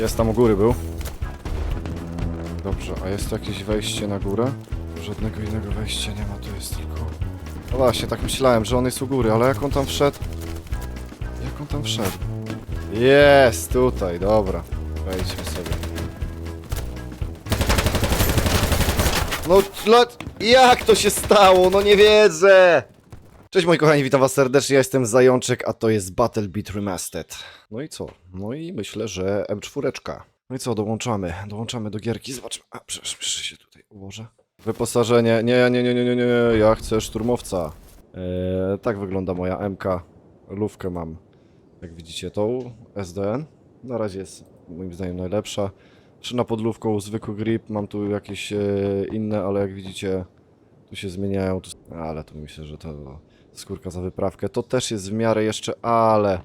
Jest tam u góry był. Dobrze, a jest jakieś wejście na górę? Żadnego innego wejścia nie ma, to jest tylko... No właśnie, tak myślałem, że on jest u góry, ale jak on tam wszedł? Jak on tam wszedł? Jest tutaj, dobra. Wejdźmy sobie. No, lat... jak to się stało? No nie wierzę! Cześć moi kochani, witam was serdecznie, ja jestem Zajączek, a to jest Battle Beat Remastered. No i co? No i myślę, że M4. No i co, dołączamy, dołączamy do gierki, zobaczmy. A, przecież przecież się tutaj ułożę. Wyposażenie, nie, nie, nie, nie, nie, nie, ja chcę szturmowca. Eee, tak wygląda moja MK. Lówkę mam, jak widzicie, tą SDN. Na razie jest moim zdaniem najlepsza. Szyna pod lówką, zwykły grip, mam tu jakieś e, inne, ale jak widzicie, tu się zmieniają, tu... ale to myślę, że to skórka za wyprawkę. To też jest w miarę jeszcze, ale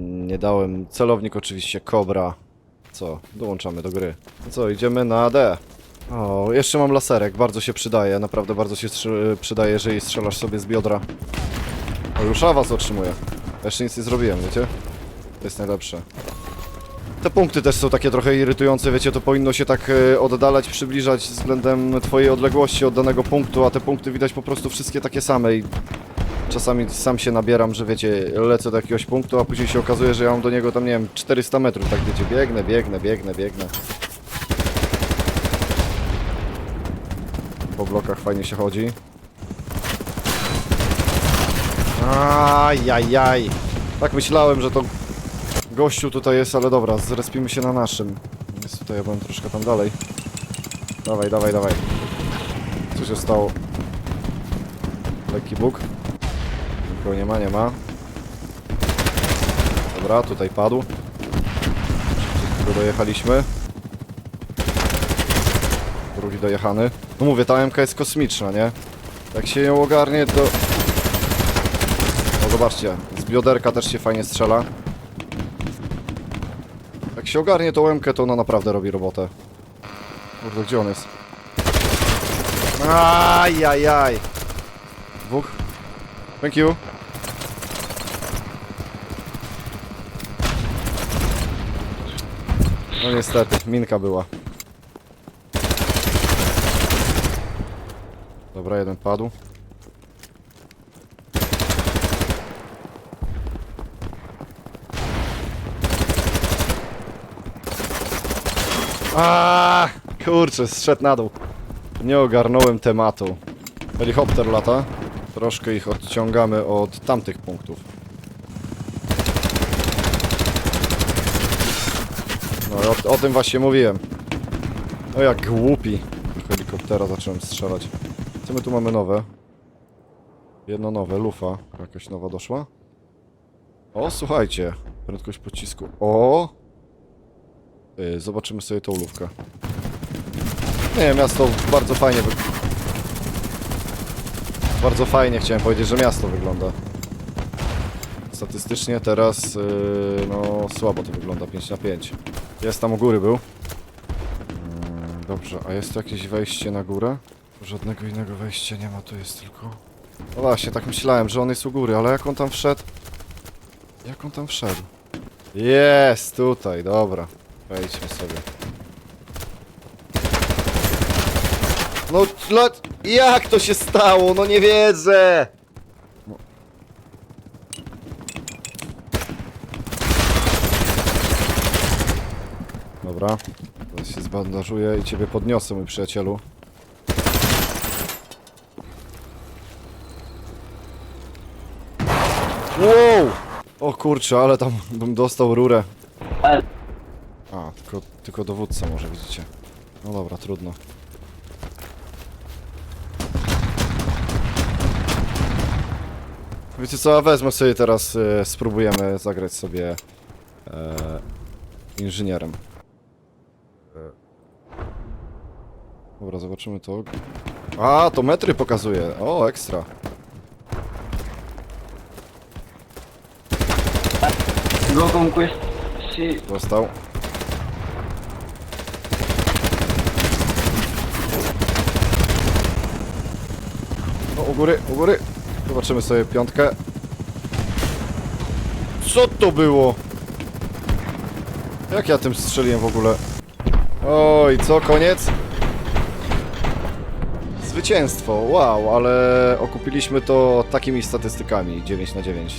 nie dałem. Celownik oczywiście Cobra. Co? Dołączamy do gry. No co, idziemy na D. O, jeszcze mam laserek, bardzo się przydaje, naprawdę bardzo się przydaje, jeżeli strzelasz sobie z biodra. O, już was otrzymuję. Jeszcze nic nie zrobiłem, wiecie? To jest najlepsze. Te punkty też są takie trochę irytujące, wiecie, to powinno się tak e, oddalać, przybliżać względem twojej odległości od danego punktu, a te punkty widać po prostu wszystkie takie same i czasami sam się nabieram, że wiecie, lecę do jakiegoś punktu, a później się okazuje, że ja mam do niego tam, nie wiem, 400 metrów, tak wiecie, biegnę, biegnę, biegnę, biegnę. Po blokach fajnie się chodzi. Ajajaj. Tak myślałem, że to gościu tutaj jest, ale dobra, zrespimy się na naszym. Jest tutaj, ja byłem troszkę tam dalej. Dawaj, dawaj, dawaj. Co się stało? Lekki bóg. Nikogo nie ma, nie ma. Dobra, tutaj padł. Szybko dojechaliśmy. Drugi dojechany. No mówię, ta MK jest kosmiczna, nie? Jak się ją ogarnie, to... O, zobaczcie, z bioderka też się fajnie strzela. Jak się ogarnie tą łemkę, to ona naprawdę robi robotę. Kurde, gdzie on jest? Ajajaj! Dwóch. Thank you. No niestety, minka była. Dobra, jeden padł. A, kurczę, zszedł na dół. Nie ogarnąłem tematu. Helikopter lata. Troszkę ich odciągamy od tamtych punktów. No o, o tym właśnie mówiłem. No jak głupi. Helikoptera zacząłem strzelać. Co my tu mamy nowe? Jedno nowe, lufa. Jakaś nowa doszła. O, słuchajcie. Prędkość pocisku. O! Y, Zobaczymy sobie tą lówkę. Nie, miasto bardzo fajnie wy... Bardzo fajnie chciałem powiedzieć, że miasto wygląda. Statystycznie teraz, yy, no słabo to wygląda, 5 na 5. Jest tam u góry był. Dobrze, a jest tu jakieś wejście na górę? Żadnego innego wejścia nie ma, to jest tylko... No właśnie, tak myślałem, że on jest u góry, ale jak on tam wszedł? Jak on tam wszedł? Jest tutaj, dobra. Wejdźmy sobie. No, lat... jak to się stało? No nie wierzę! No. Dobra, teraz się zbandażuję i ciebie podniosę, mój przyjacielu. Wow! O kurczę, ale tam bym dostał rurę. A, tylko, tylko dowódca może widzicie. No dobra, trudno. Wiecie co, wezmę sobie teraz, e, spróbujemy zagrać sobie e, inżynierem. Dobra, zobaczymy to. A, to metry pokazuje. O, ekstra. Drogą questi Dostał. O, u góry, u góry. Zobaczymy sobie piątkę. Co to było? Jak ja tym strzeliłem w ogóle? Oj, co, koniec? Zwycięstwo, wow, ale okupiliśmy to takimi statystykami, 9 na 9.